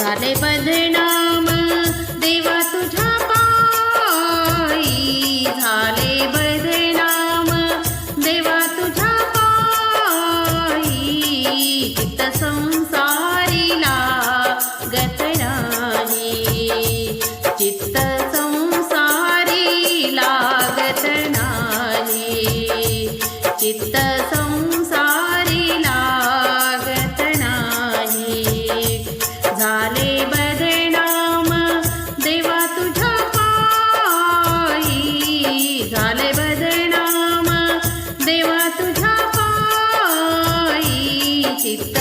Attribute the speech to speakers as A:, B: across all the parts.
A: தலைவது நாம झाले बदनाम देवा तुझ्या पायी. झाले बदनाम देवा तुझ्या पायी. चित्त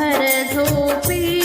A: भर झोपी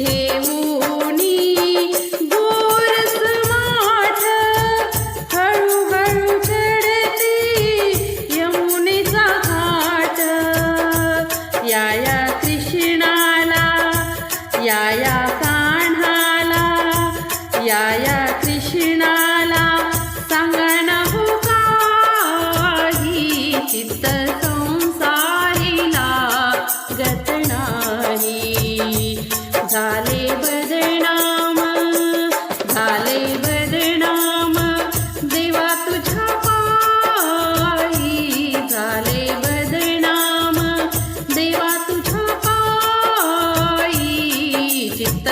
A: मुझे मुँह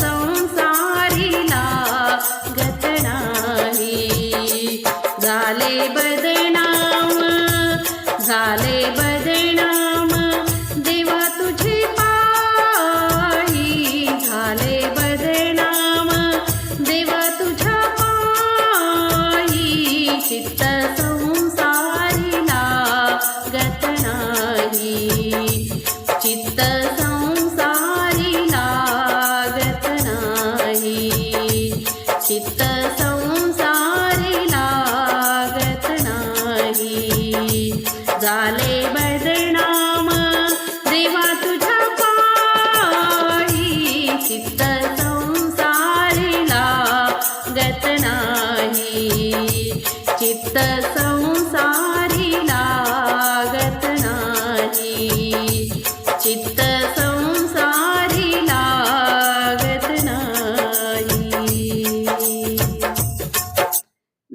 A: संसारीला गत नाही झाले बदनाम झाले बदनाम. झाले बदनाम. देवा तुझ्या पायी चित्त संसारीला गत नाही. चित्त सं